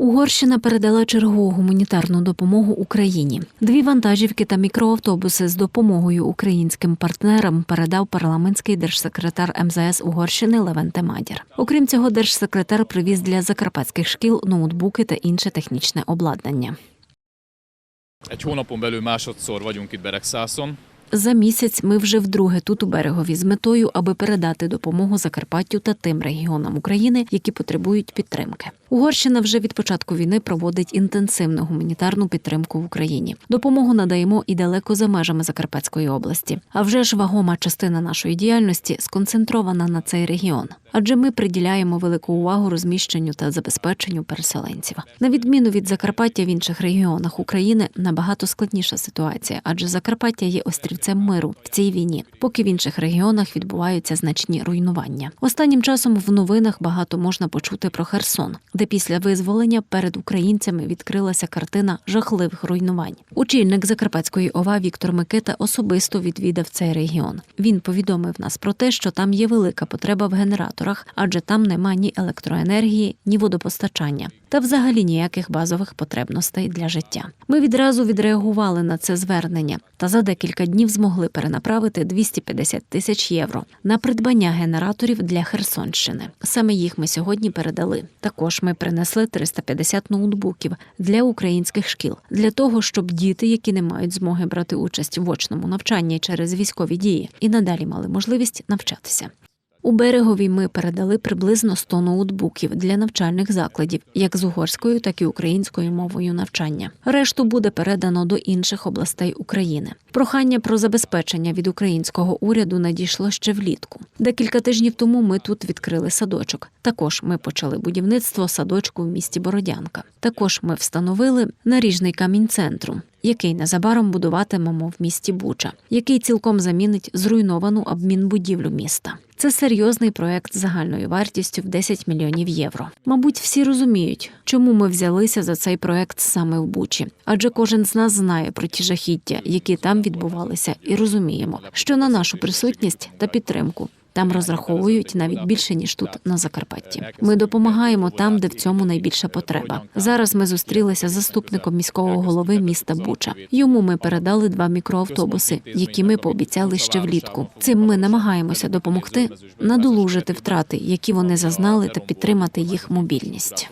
Угорщина передала чергову гуманітарну допомогу Україні. Дві вантажівки та мікроавтобуси з допомогою українським партнерам передав парламентський держсекретар МЗС Угорщини Левенте Мадір. Окрім цього, держсекретар привіз для закарпатських шкіл ноутбуки та інше технічне обладнання. Egy hónapon belül másodszor vagyunk itt Beregszászon. За місяць ми вже вдруге тут у берегові з метою, аби передати допомогу Закарпаттю та тим регіонам України, які потребують підтримки. Угорщина вже від початку війни проводить інтенсивну гуманітарну підтримку в Україні. Допомогу надаємо і далеко за межами Закарпатської області. А вже ж вагома частина нашої діяльності сконцентрована на цей регіон. Адже ми приділяємо велику увагу розміщенню та забезпеченню переселенців. На відміну від Закарпаття в інших регіонах України набагато складніша ситуація, адже Закарпаття є острівцем миру в цій війні, поки в інших регіонах відбуваються значні руйнування. Останнім часом в новинах багато можна почути про Херсон, де після визволення перед українцями відкрилася картина жахливих руйнувань. Очільник Закарпатської ОВА Віктор Микита особисто відвідав цей регіон. Він повідомив нас про те, що там є велика потреба в генераторах, адже там нема ні електроенергії, ні водопостачання та взагалі ніяких базових потребностей для життя. Ми відразу відреагували на це звернення та за декілька днів змогли перенаправити 250 тисяч євро на придбання генераторів для Херсонщини. Саме їх ми сьогодні передали. Також ми принесли 350 ноутбуків для українських шкіл для того, щоб діти, які не мають змоги брати участь в очному навчанні через військові дії, і надалі мали можливість навчатися. У берегові ми передали приблизно 100 ноутбуків для навчальних закладів, як з угорською, так і українською мовою навчання. Решту буде передано до інших областей України. Прохання про забезпечення від українського уряду надійшло ще влітку. Декілька тижнів тому ми тут відкрили садочок. Також ми почали будівництво садочку в місті Бородянка. Також ми встановили наріжний камінь центру. Який незабаром будуватимемо в місті Буча, який цілком замінить зруйновану адмінбудівлю міста. Це серйозний проект загальною вартістю в 10 мільйонів євро. Мабуть, всі розуміють, чому ми взялися за цей проект саме в Бучі, адже кожен з нас знає про ті жахіття, які там відбувалися, і розуміємо, що на нашу присутність та підтримку. Там розраховують навіть більше ніж тут на Закарпатті. Ми допомагаємо там, де в цьому найбільша потреба. Зараз ми зустрілися з заступником міського голови міста Буча. Йому ми передали два мікроавтобуси, які ми пообіцяли ще влітку. Цим ми намагаємося допомогти надолужити втрати, які вони зазнали, та підтримати їх мобільність.